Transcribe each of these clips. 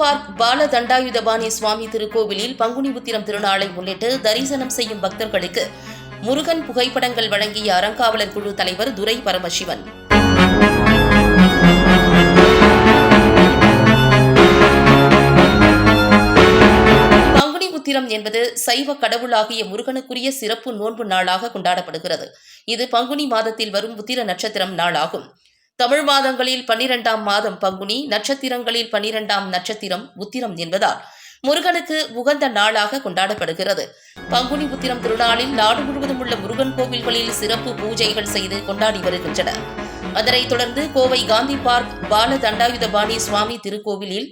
Park Bala Dhandayuthapani சுவாமி திருக்கோவிலில் பங்குனி உத்திரம் திருநாளை முன்னிட்டு தரிசனம் செய்யும் பக்தர்களுக்கு முருகன் புகைப்படங்கள் வழங்கிய அறங்காவலர் குழு தலைவர் துரை பரமசிவன். பங்குனி உத்திரம் என்பது சைவ கடவுளாகிய முருகனுக்குரிய சிறப்பு நோன்பு நாளாக கொண்டாடப்படுகிறது. இது பங்குனி மாதத்தில் வரும் உத்திர நட்சத்திரம் நாளாகும். தமிழ் மாதங்களில் பன்னிரெண்டாம் மாதம் பங்குனி நட்சத்திரங்களில் பன்னிரெண்டாம் நட்சத்திரம் உத்திரம் என்பதால் முருகனுக்கு உகந்த நாளாக கொண்டாடப்படுகிறது. பங்குனி உத்திரம் திருநாளில் நாடு முழுவதும் உள்ள முருகன் கோவில்களில் சிறப்பு பூஜைகள் செய்து கொண்டாடி வருகின்றனர். அதனைத் தொடர்ந்து கோவை காந்தி பார்க் பால தண்டாயுதபாணி சுவாமி திருக்கோவிலில்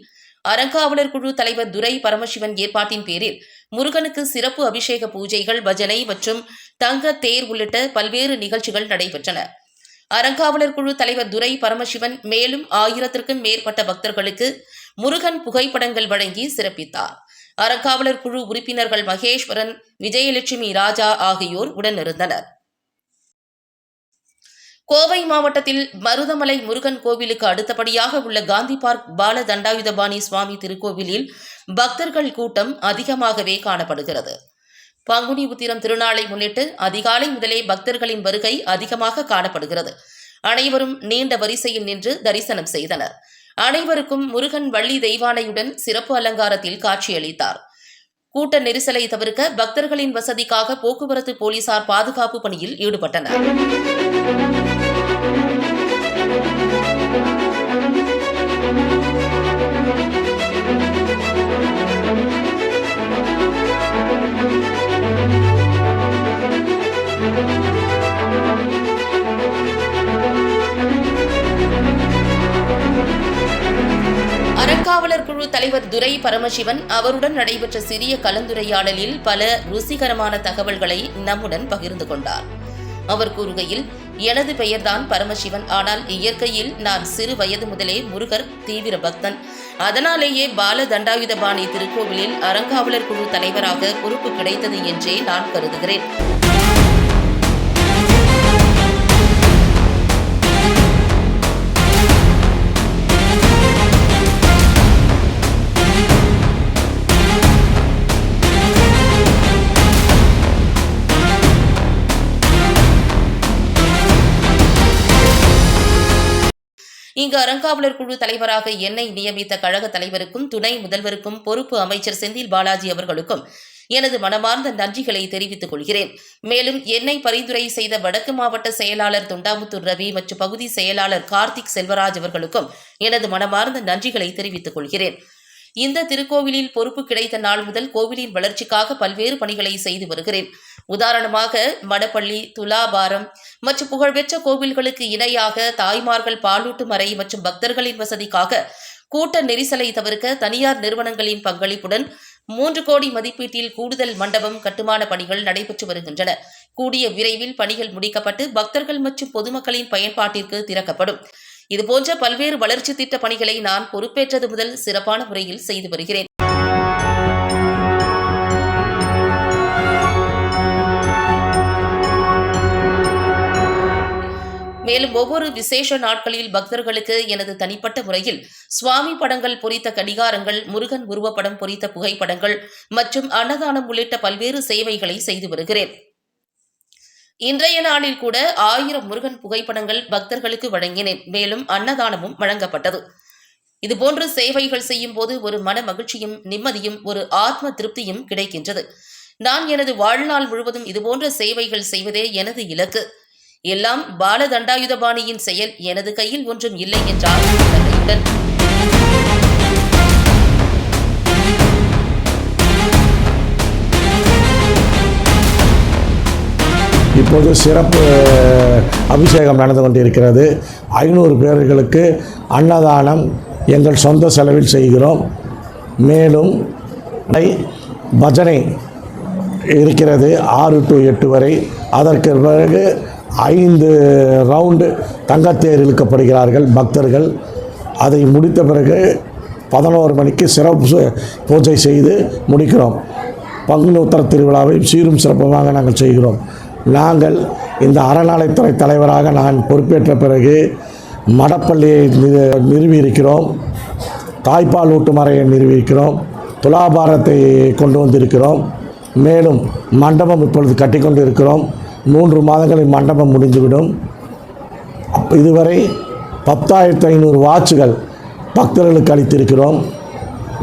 அறங்காவலர் குழு தலைவர் துரை பரமசிவன் ஏற்பாட்டின் பேரில் முருகனுக்கு சிறப்பு அபிஷேக பூஜைகள் பஜனை மற்றும் தங்க தேர் உள்ளிட்ட பல்வேறு நிகழ்ச்சிகள் நடைபெற்றன. அறங்காவலர் குழு தலைவர் துரை பரமசிவன் மேலும் ஆயிரத்திற்கும் மேற்பட்ட பக்தர்களுக்கு முருகன் புகைப்படங்கள் வழங்கி சிறப்பித்தார். அறங்காவலர் குழு உறுப்பினர்கள் மகேஸ்வரன் விஜயலட்சுமி ராஜா ஆகியோர் உடனிருந்தனர். கோவை மாவட்டத்தில் மருதமலை முருகன் கோவிலுக்கு அடுத்தபடியாக உள்ள காந்தி பார்க் பால தண்டாயுதபாணி சுவாமி திருக்கோவிலில் பக்தர்கள் கூட்டம் அதிகமாகவே காணப்படுகிறது. பங்குனி உத்திரம் திருநாளை முன்னிட்டு அதிகாலை முதலே பக்தர்களின் வருகை அதிகமாக காணப்படுகிறது. அனைவரும் நீண்ட வரிசையில் நின்று தரிசனம் செய்தனர். அனைவருக்கும் முருகன் வள்ளி தெய்வானையுடன் சிறப்பு அலங்காரத்தில் காட்சியளித்தார். கூட்ட நெரிசலை தவிர்க்க பக்தர்களின் வசதிக்காக போக்குவரத்து போலீசார் பாதுகாப்பு பணியில் ஈடுபட்டனர். அறங்காவலர் குழு தலைவர் துரை பரமசிவன் அவருடன் நடைபெற்ற சிறிய கலந்துரையாடலில் பல ருசிகரமான தகவல்களை நம்முடன் பகிர்ந்து கொண்டார். அவர் கூறுகையில் எனது பெயர்தான் பரமசிவன். ஆனால் இயற்கையில் நான் சிறு வயது முதலே முருகர் தீவிர பக்தன். அதனாலேயே பால தண்டாயுதபாணி திருக்கோவிலில் அறங்காவலர் குழு தலைவராக பொறுப்பு கிடைத்தது என்றே நான் கருதுகிறேன். இங்கு அறங்காவலர் குழு தலைவராக என்னை நியமித்த கழக தலைவருக்கும் துணை முதல்வருக்கும் பொறுப்பு அமைச்சர் செந்தில் பாலாஜி அவர்களுக்கும் எனது மனமார்ந்த நன்றிகளை தெரிவித்துக் கொள்கிறேன். மேலும் என்னை பரிந்துரை செய்த வடக்கு மாவட்ட செயலாளர் தொண்டாமுத்தூர் ரவி மற்றும் பகுதி செயலாளர் கார்த்திக் செல்வராஜ் அவர்களுக்கும் எனது மனமார்ந்த நன்றிகளை தெரிவித்துக் கொள்கிறேன். இந்த திருக்கோவிலில் பொறுப்பு கிடைத்த நாள் முதல் கோவிலின் வளர்ச்சிக்காக பல்வேறு பணிகளை செய்து வருகிறேன். உதாரணமாக மடப்பள்ளி துலாபாரம் மற்றும் புகழ்பெற்ற கோவில்களுக்கு இணையாக தாய்மார்கள் பாலூட்டும் அறை மற்றும் பக்தர்களின் வசதிக்காக கூட்ட நெரிசலை தவிர்க்க தனியார் நிறுவனங்களின் பங்களிப்புடன் மூன்று கோடி மதிப்பீட்டில் கூடுதல் மண்டபம் கட்டுமான பணிகள் நடைபெற்று வருகின்றன. கூடிய விரைவில் பணிகள் முடிக்கப்பட்டு பக்தர்கள் மற்றும் பொதுமக்களின் பயன்பாட்டிற்கு திறக்கப்படும். இதுபோன்ற பல்வேறு வளர்ச்சி திட்ட பணிகளை நான் பொறுப்பேற்றது முதல் சிறப்பான முறையில் செய்து வருகிறேன். மேலும் ஒவ்வொரு விசேஷ நாட்களில் பக்தர்களுக்கு எனது தனிப்பட்ட முறையில் சுவாமி படங்கள் பொறித்த கடிகாரங்கள் முருகன் உருவப்படம் பொறித்த புகைப்படங்கள் மற்றும் அன்னதானம் உள்ளிட்ட பல்வேறு சேவைகளை செய்து வருகிறேன். இன்றைய நாளில் கூட ஆயிரம் முருகன் புகைப்படங்கள் பக்தர்களுக்கு வழங்கினேன். மேலும் அன்னதானமும் வழங்கப்பட்டது. இதுபோன்று சேவைகள் செய்யும் போது ஒரு மன மகிழ்ச்சியும் நிம்மதியும் ஒரு ஆத்ம திருப்தியும் கிடைக்கின்றது. நான் எனது வாழ்நாள் முழுவதும் இதுபோன்ற சேவைகள் செய்வதே எனது இலக்கு. எல்லாம் பாலதண்டாயுதபாணியின் செயல். எனது கையில் ஒன்றும் இல்லை என்றார் புன்னகையுடன் இப்போது சிறப்பு அபிஷேகம் நடந்து கொண்டிருக்கிறது. ஐநூறு பேர்களுக்கு அன்னதானம் எங்கள் சொந்த செலவில் செய்கிறோம். மேலும் பஜனை இருக்கிறது ஆறு டு எட்டு வரை. அதற்கு பிறகு ஐந்து ரவுண்டு தங்கத்தேர் இழுக்கப்படுகிறார்கள் பக்தர்கள். அதை முடித்த பிறகு பதினோரு மணிக்கு சிறப்பு பூஜை செய்து முடிக்கிறோம். பங்குனி உத்தர திருவிழாவை சீரும் சிறப்புமாக நாங்கள் செய்கிறோம். நாங்கள் இந்த அறநிலைத்துறை தலைவராக நான் பொறுப்பேற்ற பிறகு மடப்பள்ளியை நிறுவியிருக்கிறோம். தாய்ப்பால் ஊட்டும் அறையை நிறுவியிருக்கிறோம். துலாபாரத்தை கொண்டு வந்திருக்கிறோம். மேலும் மண்டபம் இப்பொழுது கட்டிக்கொண்டு இருக்கிறோம் மூன்று மாதங்களில் மண்டபம் முடிந்துவிடும். இதுவரை பத்தாயிரத்து ஐநூறு வாட்சுகள் பக்தர்களுக்கு அளித்திருக்கிறோம்.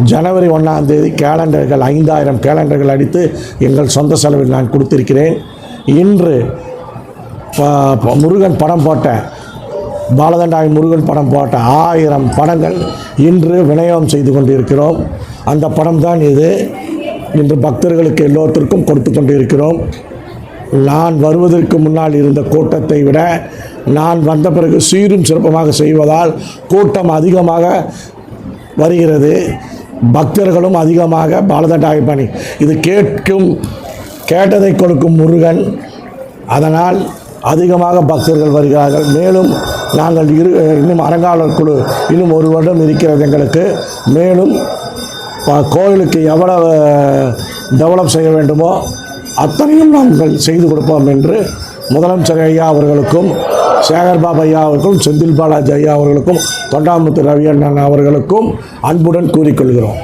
ஜனவரி ஒன்றாம் தேதி கேலண்டர்கள் ஐந்தாயிரம் கேலண்டர்கள் அடித்து எங்கள் சொந்த செலவில் நான் கொடுத்திருக்கிறேன். இன்று ப- ப- முருகன் படம் போட்ட பாலதண்டாய் முருகன் படம் போட்ட ஆயிரம் படங்கள் இன்று விநியோகம் செய்து கொண்டிருக்கிறோம். அந்த படம் தான் இது. இன்று பக்தர்களுக்கு எல்லோருத்திற்கும் கொடுத்து கொண்டிருக்கிறோம். நான் வருவதற்கு முன்னால் இருந்த கூட்டத்தை விட நான் வந்த பிறகு சீரும் சிறப்பமாக செய்வதால் கூட்டம் அதிகமாக வருகிறது. பக்தர்களும் அதிகமாக பாலதண்டாய பணி இது கேட்கும் கேட்டதை கொடுக்கும் முருகன். அதனால் அதிகமாக பக்தர்கள் வருகிறார்கள். மேலும் நாங்கள் இரு இன்னும் அறங்காவலர் குழு இன்னும் ஒரு வருடம் இருக்கிறது எங்களுக்கு. மேலும் கோயிலுக்கு எவ்வளவு டெவலப் செய்ய வேண்டுமோ அத்தனையும் நாங்கள் செய்து கொடுப்போம் என்று முதலமைச்சர் ஐயா அவர்களுக்கும் சேகர் பாபு ஐயா அவர்களுக்கும் செந்தில் பாலாஜி ஐயா அவர்களுக்கும் தொண்டாமுத்து ரவி அண்ணன் அவர்களுக்கும் அன்புடன் கூறிக்கொள்கிறோம்